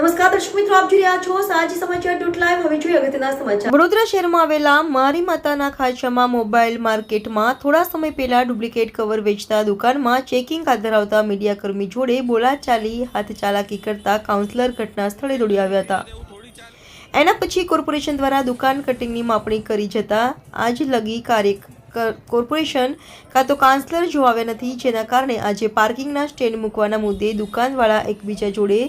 નમસ્કાર, દર્શક મિત્રો, આપ જોઈ રહ્યા છો સાજી સમાચાર ડોટ લાઈવ હવે જોઈએ અગત્યના સમાચાર. વડોદરા શહેરમાં આવેલા મારી માતાના ખાચામાં મોબાઈલ માર્કેટમાં થોડા સમય પહેલા ડુપ્લિકેટ કવર વેચતા દુકાનમાં ચેકિંગ હાથ ધરાવતા મીડિયાકર્મી જોડે બોલાચાલી, હાથ કરતા કાઉન્સલર ઘટના સ્થળે દોડી આવ્યા હતા. એના પછી કોર્પોરેશન દ્વારા દુકાન કટિંગની માપણી કરી જતા આજ લગી કાર્ય કોર્પોરેશન કાં તો કાઉન્સલર જોવા આવ્યા નથી, જેના કારણે આજે પાર્કિંગના સ્ટેન્ડ મૂકવાના મુદ્દે દુકાનવાળા એકબીજા જોડે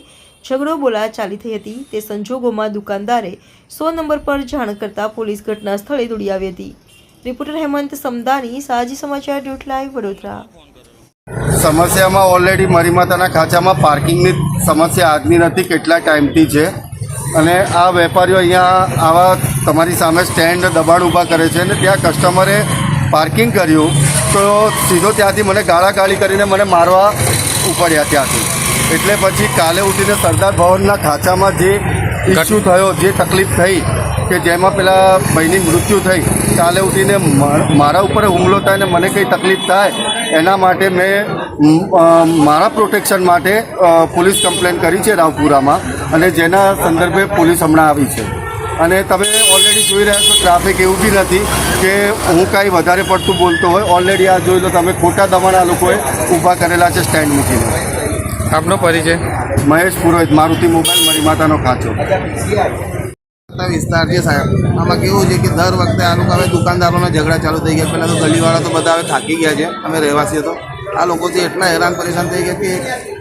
ઝઘડો બોલા ચાલી થઈ હતી. તે સંજોગોમાં દુકાનદારે સો નંબર પર જાણ કરતા પોલીસ ઘટના સ્થળે દોડી આવી હતી. રિપોર્ટર હેમંત સમદાની સાજી સમાચાર ડોટ લાઈવ વડોદરા. સમસ્યામાં ઓલરેડી મારી માતાના ખાંચામાં પાર્કિંગની સમસ્યા આજની નથી, કેટલા ટાઈમથી છે. અને આ વેપારીઓ અહીંયા આવા તમારી સામે સ્ટેન્ડ દબાણ ઊભા કરે છે અને ત્યાં કસ્ટમરે પાર્કિંગ કર્યું, તો સીધો ત્યાંથી મને ગાળાગાળી કરીને મને મારવા ઉપડ્યા ત્યાંથી. એટલે પછી કાલે ઉઠીને સરદાર ભવનના ખાંચામાં જે ઇસ્યુ થયો જે તકલીફ થઈ કે જેમાં પેલા ભાઈની મૃત્યુ થઈ કાલે ઉઠીને મારા ઉપર હુમલો થાય ને મને કંઈ તકલીફ થાય એના માટે મેં મારા પ્રોટેક્શન માટે પોલીસ કમ્પ્લેન કરી છે રાવપુરામાં અને જેના સંદર્ભે પોલીસ હમણાં આવી છે. અને તમે ઓલરેડી જોઈ રહ્યા છો ટ્રાફિક એવું બી નથી કે હું કાંઈ વધારે પડતું બોલતો હોય. ઓલરેડી આ જોઈ લો તમે ખોટા દમણ આ લોકોએ ઊભા કરેલા છે સ્ટેન્ડ મૂકીને. આપનો પરિચય? મહેશ પુરોહિત મારુતિ મોબાઈલ મારી માતાનો ખાચો વિસ્તાર છે સાહેબ. આમાં કેવું છે કે દર વખતે આ લોકો હવે દુકાનદારોના ઝઘડા ચાલુ થઈ ગયા. પહેલાં તો ગલીવાળા તો બધા હવે થાકી ગયા છે. અમે રહેવાસીઓ તો. આ લોકોથી એટલા હેરાન પરેશાન થઈ ગયા કે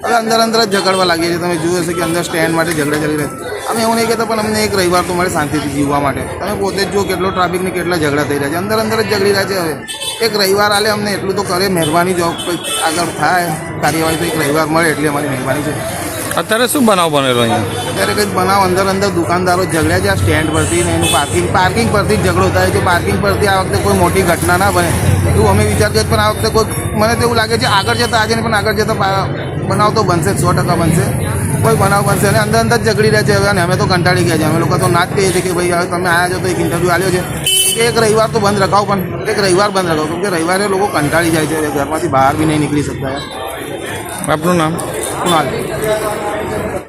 હવે અંદર અંદર જ ઝઘડવા લાગીએ છીએ તમે જોયું હશે કે અંદર સ્ટેન્ડ માટે ઝઘડા ચાલી રહ્યા છે. અમે એવું નહીં કહેતા પણ અમને એક રવિવાર તો મળે શાંતિથી જીવવા માટે. તમે પોતે જ જુઓ કેટલો ટ્રાફિકની કેટલા ઝઘડા થઈ રહ્યા છે. અંદર અંદર જ ઝઘડી રહ્યા છે હવે. એક રવિવાર આલે અમને એટલું તો કરે મહેરબાની જો આગળ થાય કાર્યવાહી તો એક રવિવાર મળે એટલી અમારી મહેરબાની છે. અત્યારે શું બનાવ બનેલો અહીંયા? અત્યારે કંઈક બનાવ અંદર અંદર દુકાનદારો ઝઘડ્યા છે આ સ્ટેન્ડ પરથી ને એનું પાર્કિંગ પાર્કિંગ પરથી જ ઝઘડો થાય છે પાર્કિંગ પરથી આ વખતે કોઈ મોટી ઘટના ના બને. એવું અમે વિચારીએ પણ આ વખતે કોઈ મને તો એવું લાગે છે આગળ જતાં આજે પણ આગળ જતાં બનાવ તો બનશે સો ટકા બનશે. કોઈ બનાવ બનશે અને અંદર અંદર જ ઝઘડી રહ્યા છે હવે અને અમે તો કંટાળી ગયા છે અમે લોકો તો ના જ કહીએ છીએ કે ભાઈ હવે તમે આવ્યા છો તો એક ઇન્ટરવ્યૂ આવ્યો છે. કે એક રવિવાર તો બંધ રખાવ પણ એક રવિવાર બંધ રખાવ. કેમ કે રવિવારે લોકો કંટાળી જાય છે ઘરમાંથી બહાર બી નહીં નીકળી શકતા. આપનું નામ? કુણાલ.